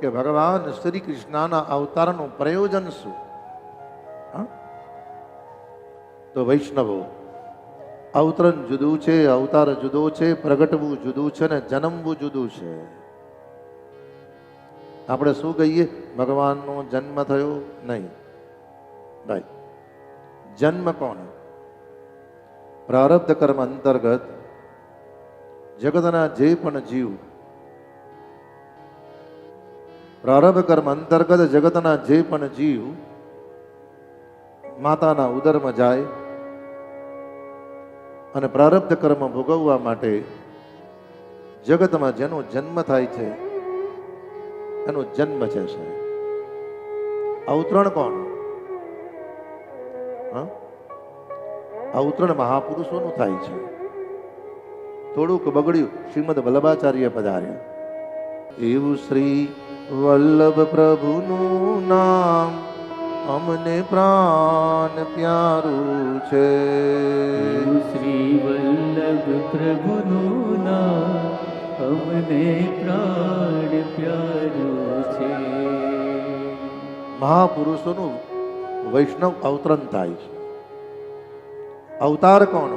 કે ભગવાન શ્રી કૃષ્ણના અવતારનું પ્રયોજન શું? તો વૈષ્ણવો, અવતરણ જુદું છે, અવતાર જુદો છે, પ્રગટવું જુદું છે ને જન્મવું જુદું છે. આપણે શું કહીએ? ભગવાનનો જન્મ થયો નહીં. ભાઈ જન્મ કોણ? પ્રારબ્ધ કર્મ અંતર્ગત જગતના જે પણ જીવ પ્રારબ્ધ કર્મ અંતર્ગત જગતના જે પણ જીવ માતાના ઉદરમાં જાય અને પ્રારબ્ધ કર્મ ભોગવવા માટે જગતમાં જેનો જન્મ થાય છે, એનો જન્મ છે સાહેબ. અવતરણ કોણ? આ અવતરણ મહાપુરુષોનું થાય છે. થોડુંક બગડ્યું, શ્રીમદ વલ્લભાચાર્ય પધાર્યા. એવું શ્રી વલ્લભ પ્રભુનું નામ અમને પ્રાણ પ્યારું છે. શ્રી વલ્લભ પ્રભુનું નામ અમને પ્રાણ પ્યારું છે. મહાપુરુષોનું વૈષ્ણવ અવતરણ થાય છે. અવતાર કોણ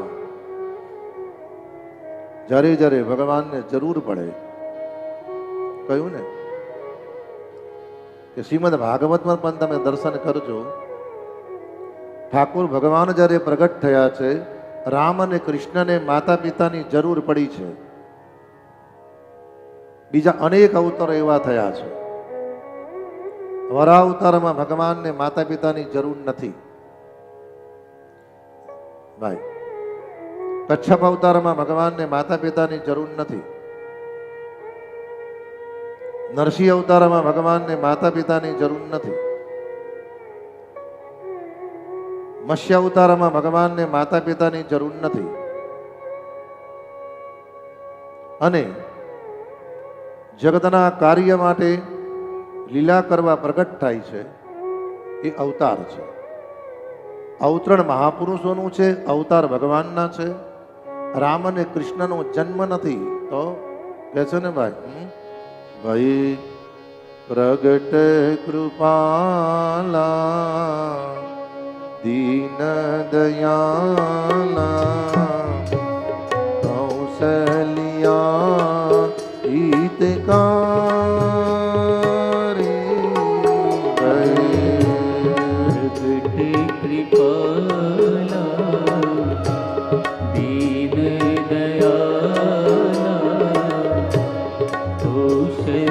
જ્યારે જ્યારે ભગવાનને જરૂર પડે કહ્યું ને કે શ્રીમદ ભાગવતમાં પણ તમે દર્શન કરજો. ઠાકોર ભગવાન જ્યારે પ્રગટ થયા છે, રામ અને કૃષ્ણને માતા પિતાની જરૂર પડી છે. બીજા અનેક અવતારો એવા થયા છે. વરા અવતારમાં ભગવાનને માતા પિતાની જરૂર નથી. ભાઈ, કચ્છપ અવતારમાં ભગવાનને માતા પિતાની જરૂર નથી. નરસિંહ અવતારમાં ભગવાનને માતા પિતાની જરૂર નથી. મત્સ્ય અવતારમાં ભગવાનને માતા પિતાની જરૂર નથી. અને જગતના કાર્ય માટે લીલા કરવા પ્રગટ થાય છે એ અવતાર છે. અવતરણ મહાપુરુષોનું છે, અવતાર ભગવાનના છે. રામ અને કૃષ્ણનો જન્મ નથી તો કહે છે ને ભાઈ? ભાઈ પ્રગટ કૃપાલા દીન દયાલા. sự